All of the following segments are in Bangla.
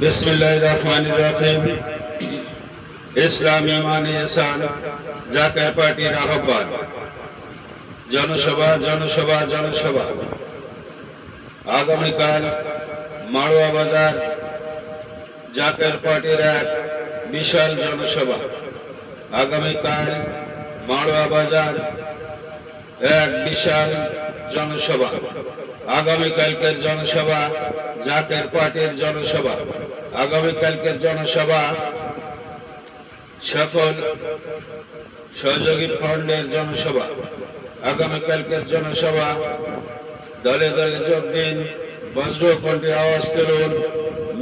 বিসমিল্লাহ রহমান রহিম। ইসলামী মানে ইসান জাকার পার্টির আহ্বান। জনসভা জনসভা জনসভা। আগামীকাল মাড়োয়া বাজার জাকের পার্টির এক বিশাল জনসভা। আগামীকাল মাড়োয়া বাজার এক বিশাল জনসভা। আগামীকালকের জনসভা জাকের পার্টির জনসভা। আগামীকালকের জনসভা সকল সহযোগী ফন্ডের জনসভা। আগামীকালকের জনসভা দলে দলে যোগ দিন, বজ্রকণ্ঠে আওয়াজ তুলুন,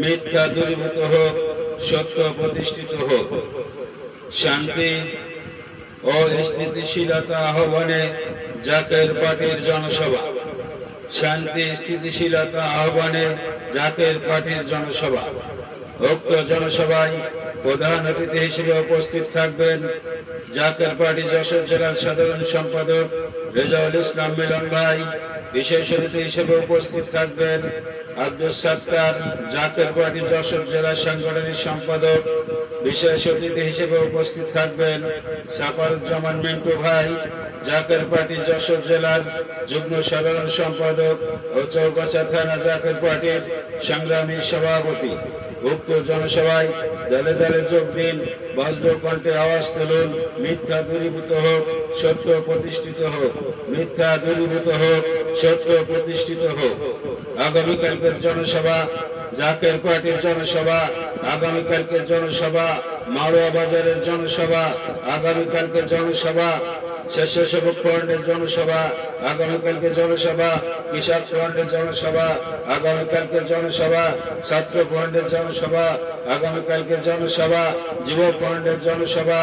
মিথ্যা দূরীভূত হোক, সত্য প্রতিষ্ঠিত হোক। শান্তি ও স্থিতিশীলতা আহ্বানে জাকের পার্টির জনসভা। শান্তি, স্থিতিশীলতা আহ্বানে জাকের পার্টির জনসভা। উক্ত জনসভায় প্রধান অতিথি হিসেবে উপস্থিত থাকবেন জাকের পার্টি যশোর জেলার সাধারণ সম্পাদক রেজাউল ইসলাম মিলন ভাই। বিশেষ অতিথি হিসেবে উপস্থিত থাকবেন আব্দুল সত্তার জাকের পার্টি যশোর জেলার সাংগঠনিক সম্পাদক বিশেষ অতিথি হিসেবে উপস্থিত থাকবেন সাফারুজ্জামান মিন্টু ভাই, জাকের পার্টি যশোর জেলার যুগ্ম সাধারণ সম্পাদক ও চৌকাছা থানা জাকের পার্টির সংগ্রামী সভাপতি। উক্ত জনসভায় দলে দলে যোগ দিন বজ্র আওয়াজ তুলুন, মিথ্যা দূরীভূত হোক, সত্য প্রতিষ্ঠিত হোক, মিথ্যা দূরীভূত হোক, সত্য প্রতিষ্ঠিত হোক। আগামীকালকের জনসভা জাকের পার্টির জনসভা আগামীকালকের জনসভা, মারোয়া বাজারের জনসভা আগামীকালকের জনসভা, স্বেচ্ছাসেবক ফ্রন্টের জনসভা আগামীকালকে জনসভা কৃষক ফ্রন্টের জনসভা আগামীকালকে জনসভা, ছাত্র ফ্রন্টের জনসভা আগামীকালকে জনসভা, যুব ফ্রন্টের জনসভা